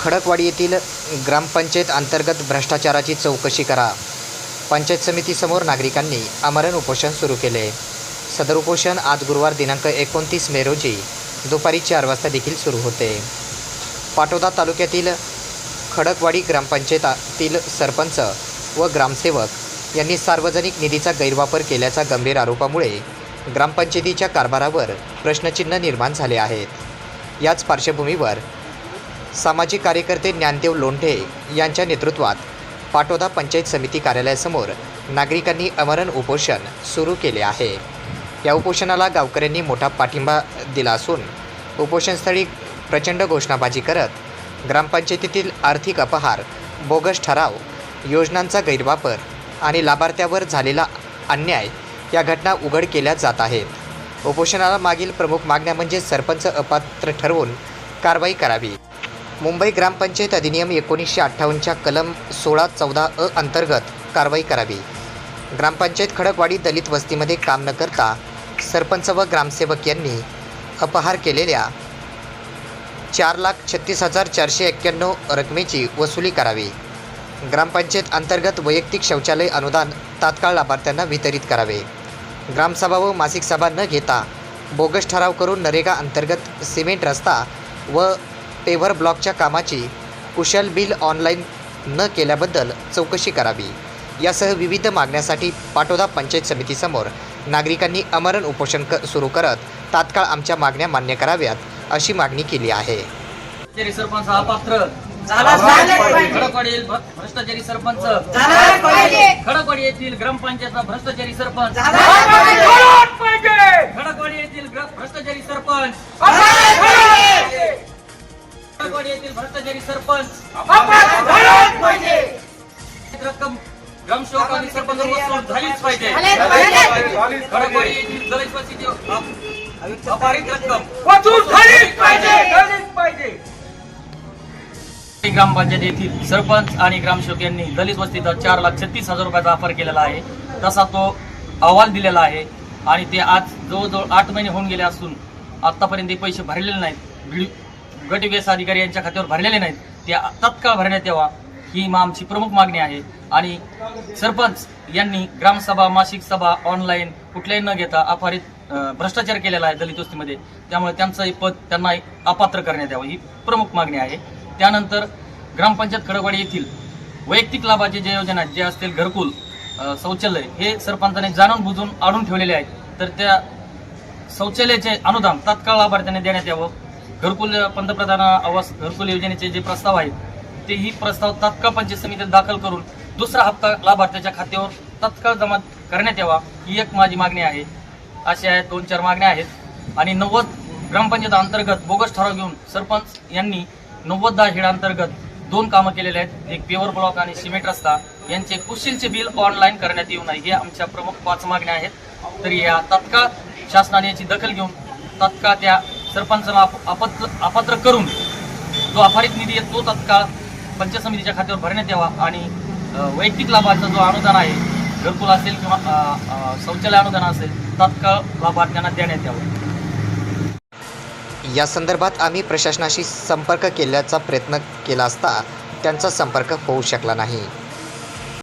खडकवाडी येथील ग्रामपंचायत अंतर्गत भ्रष्टाचाराची चौकशी करा. पंचायत समितीसमोर नागरिकांनी आमरण उपोषण सुरू केले. सदर उपोषण आज गुरुवार दिनांक एकोणतीस मे रोजी दुपारी चार वाजता देखील सुरू होते. पाटोदा तालुक्यातील खडकवाडी ग्रामपंचायतातील सरपंच व ग्रामसेवक यांनी सार्वजनिक निधीचा गैरवापर केल्याच्या गंभीर आरोपामुळे ग्रामपंचायतीच्या कारभारावर प्रश्नचिन्ह निर्माण झाले आहेत. याच पार्श्वभूमीवर सामाजिक कार्यकर्ते ज्ञानदेव लोंढे यांच्या नेतृत्वात पाटोदा पंचायत समिती कार्यालयासमोर नागरिकांनी अमरण उपोषण सुरू केले आहे. या उपोषणाला गावकऱ्यांनी मोठा पाठिंबा दिला असून उपोषणस्थळी प्रचंड घोषणाबाजी करत ग्रामपंचायतीतील आर्थिक अपहार बोगस ठराव योजनांचा गैरवापर आणि लाभार्थ्यावर झालेला अन्याय या घटना उघड केल्या जात आहेत. उपोषणाला मागील प्रमुख मागण्या म्हणजे सरपंच अपात्र ठरवून कारवाई करावी. मुंबई ग्रामपंचायत अधिनियम एकोणीसशे अठ्ठावन्नच्या कलम सोळा चौदा अ अंतर्गत कारवाई करावी. ग्रामपंचायत खडकवाडी दलित वस्तीमध्ये काम न करता सरपंच व ग्रामसेवक यांनी अपहार केलेल्या चार लाख छत्तीस हजार चारशे एक्क्याण्णव रकमेची वसुली करावी. ग्रामपंचायत अंतर्गत वैयक्तिक शौचालय अनुदान तात्काळ लाभार्थ्यांना वितरित करावे. ग्रामसभा व मासिक सभा न घेता बोगस ठराव करून नरेगा अंतर्गत सिमेंट रस्ता व पेव्हर ब्लॉकच्या कामाची कुशल बिल ऑनलाईन न केल्याबद्दल चौकशी करावी. यासह विविध मागण्यासाठी पाटोदा पंचायत समितीसमोर नागरिकांनी अमरण उपोषण क सुरू करत तात्काळ आमच्या मागण्या मान्य कराव्यात अशी मागणी केली आहे. भ्रष्टाचारी सरपंच. खडकवाडी येथील भ्र- भ्रष्टाचारी सरपंच. पाहिजे. रक्कम ग्रामसेवक आणि सरपंच झालीच पाहिजे. अपारित रक्कम. वसूल झालीच. झालीच. ग्रामपंचायत येथील सरपंच आणि ग्रामसेवक यांनी दलित वस्तीचा चार लाख छत्तीस हजार रुपयाचा वापर केलेला आहे. तसा तो अहवाल दिलेला आहे. आणि ते आज जवळजवळ आठ महिने होऊन गेले असून आत्तापर्यंत ते पैसे भरलेले नाहीत. गट विकास अधिकारी यांच्या खात्यावर भरलेले नाहीत. ते तत्काळ भरण्यात यावा. ही आमची प्रमुख मागणी आहे. आणि सरपंच यांनी ग्रामसभा मासिक सभा ऑनलाईन कुठल्याही न घेता अपारित भ्रष्टाचार केलेला आहे दलित वस्तीमध्ये. त्यामुळे त्यांचंही पद त्यांना अपात्र करण्यात यावं ही प्रमुख मागणी आहे. त्यानंतर ग्रामपंचायत खडकवाडी येथील वैयक्तिक लाभाचे जे योजना जे असतील घरकुल शौचालय हे सरपंचाने जाणून बुजून आणून ठेवलेले आहेत. तर त्या शौचालयाचे अनुदान तात्काळ लाभार्थ्यांना देण्यात यावं. घरकुल पंतप्रधान आवास घरकुल योजनेचे जे प्रस्ताव आहेत ते ही प्रस्ताव तात्काळ पंचायत समितीत दाखल करून दुसरा हप्ता लाभार्थ्याच्या खात्यावर तत्काळ जमा करण्यात यावा ही एक माझी मागणी आहे. अशा आहेत दोन चार मागण्या आहेत. आणि नव्वद ग्रामपंचायत अंतर्गत बोगस ठराव घेऊन सरपंच यांनी नव्वद दहा हेड अंतर्गत दोन कामं केलेले आहेत. एक पेवर ब्लॉक आणि सिमेंट रस्ता. यांचे कुशीलचे बिल ऑनलाईन करण्यात येऊ नये हे आमच्या प्रमुख पाच मागण्या आहेत. तरी या तात्काळ शासनाने याची दखल घेऊन तात्काळ त्या सरपंचाला अप- अपात्र अपात्र करून जो अपारित निधी आहे तो तात्काळ पंचायत समितीच्या खात्यावर भरण्यात यावा आणि वैयक्तिक लाभाचा जो अनुदान आहे घरकुल असेल किंवा शौचालय अनुदान असेल तात्काळ लाभार्थ्यांना देण्यात यावं. या संदर्भात आम्ही प्रशासनाशी संपर्क केल्याचा प्रयत्न केला असता त्यांचा संपर्क होऊ शकला नाही.